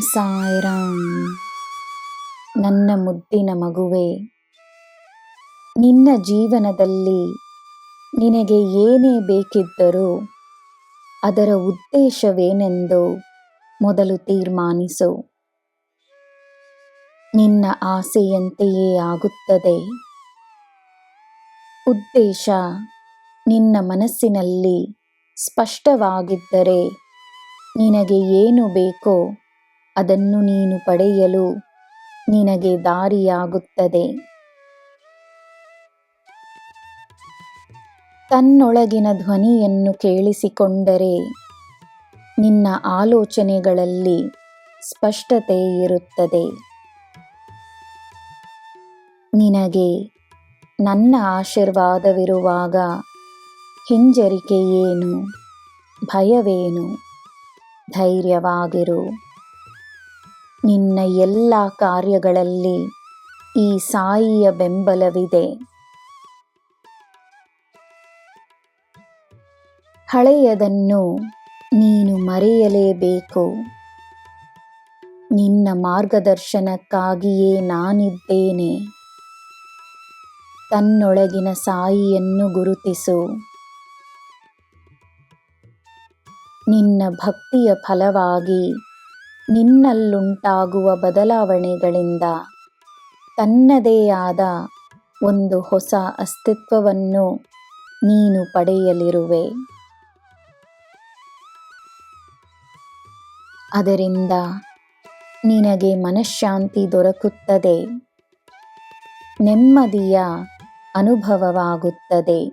ಸಾಯಿರಾಮ್. ನನ್ನ ಮುದ್ದಿನ ಮಗುವೆ, ನಿನ್ನ ಜೀವನದಲ್ಲಿ ನಿನಗೆ ಏನೇ ಬೇಕಿದ್ದರೂ ಅದರ ಉದ್ದೇಶವೇನೆಂದು ಮೊದಲು ತೀರ್ಮಾನಿಸು. ನಿನ್ನ ಆಸೆಯಂತೆಯೇ ಆಗುತ್ತದೆ. ಉದ್ದೇಶ, ನಿನ್ನ ಮನಸ್ಸಿನಲ್ಲಿ ಸ್ಪಷ್ಟವಾಗಿದ್ದರೆ ನಿನಗೆ ಏನು ಬೇಕೋ ಅದನ್ನು ನೀನು ಪಡೆಯಲು ನಿನಗೆ ದಾರಿಯಾಗುತ್ತದೆ. ತನ್ನೊಳಗಿನ ಧ್ವನಿಯನ್ನು ಕೇಳಿಸಿಕೊಂಡರೆ ನಿನ್ನ ಆಲೋಚನೆಗಳಲ್ಲಿ ಸ್ಪಷ್ಟತೆ ಇರುತ್ತದೆ. ನಿನಗೆ ನನ್ನ ಆಶೀರ್ವಾದವಿರುವಾಗ ಹಿಂಜರಿಕೆಯೇನು ಭಯವೇನು? ಧೈರ್ಯವಾಗಿರು. ನಿನ್ನ ಎಲ್ಲ ಕಾರ್ಯಗಳಲ್ಲಿ ಈ ಸಾಯಿಯ ಬೆಂಬಲವಿದೆ. ಹಳೆಯದನ್ನು ನೀನು ಮರೆಯಲೇಬೇಕು. ನಿನ್ನ ಮಾರ್ಗದರ್ಶನಕ್ಕಾಗಿಯೇ ನಾನಿದ್ದೇನೆ. ತನ್ನೊಳಗಿನ ಸಾಯಿಯನ್ನು ಗುರುತಿಸು. ನಿನ್ನ ಭಕ್ತಿಯ ಫಲವಾಗಿ ನಿನ್ನಲ್ಲುಂಟಾಗುವ ಬದಲಾವಣೆಗಳಿಂದ ತನ್ನದೇ ಆದ ಒಂದು ಹೊಸ ಅಸ್ತಿತ್ವವನ್ನು ನೀನು ಪಡೆಯಲಿರುವೆ. ಅದರಿಂದ ನಿನಗೆ ಮನಃಶಾಂತಿ ದೊರಕುತ್ತದೆ. ನೆಮ್ಮದಿಯ ಅನುಭವವಾಗುತ್ತದೆ.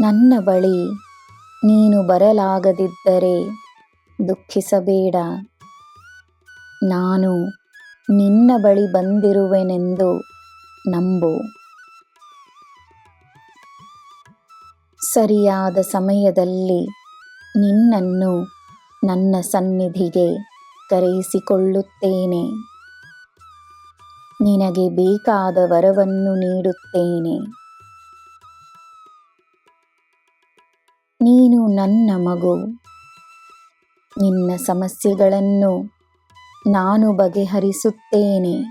ನನ್ನ ಬಳಿ ನೀನು ಬರಲಾಗದಿದ್ದರೆ ದುಃಖಿಸಬೇಡ. ನಾನು ನಿನ್ನ ಬಳಿ ಬಂದಿರುವೆನೆಂದು ನಂಬು. ಸರಿಯಾದ ಸಮಯದಲ್ಲಿ ನಿನ್ನನ್ನು ನನ್ನ ಸನ್ನಿಧಿಗೆ ಕರೆಯಿಸಿಕೊಳ್ಳುತ್ತೇನೆ. ನಿನಗೆ ಬೇಕಾದ ವರವನ್ನು ನೀಡುತ್ತೇನೆ. ನೀನು ನನ್ನ ಮಗು. ನಿನ್ನ ಸಮಸ್ಯೆಗಳನ್ನು ನಾನು ಬಗೆಹರಿಸುತ್ತೇನೆ.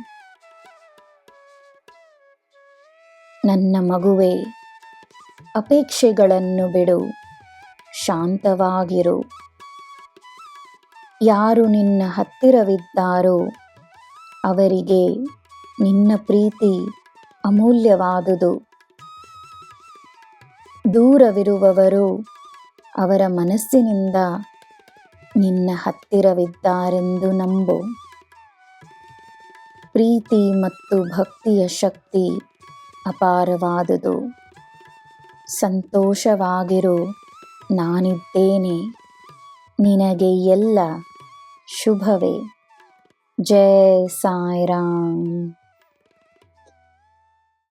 ನನ್ನ ಮಗುವೆ, ಅಪೇಕ್ಷೆಗಳನ್ನು ಬಿಡು, ಶಾಂತವಾಗಿರು. ಯಾರು ನಿನ್ನ ಹತ್ತಿರವಿದ್ದಾರೋ ಅವರಿಗೆ ನಿನ್ನ ಪ್ರೀತಿ ಅಮೂಲ್ಯವಾದುದು. ದೂರವಿರುವವರು ಅವರ ಮನಸ್ಸಿನಿಂದ ನಿನ್ನ ಹತ್ತಿರವಿದ್ದಾರೆಂದು ನಂಬು. ಪ್ರೀತಿ ಮತ್ತು ಭಕ್ತಿಯ ಶಕ್ತಿ ಅಪಾರವಾದುದು. ಸಂತೋಷವಾಗಿರು, ನಾನಿದ್ದೇನೆ. ನಿನಗೆ ಎಲ್ಲ ಶುಭವೇ. ಜಯ ಸಾಯಿರಾಮ್.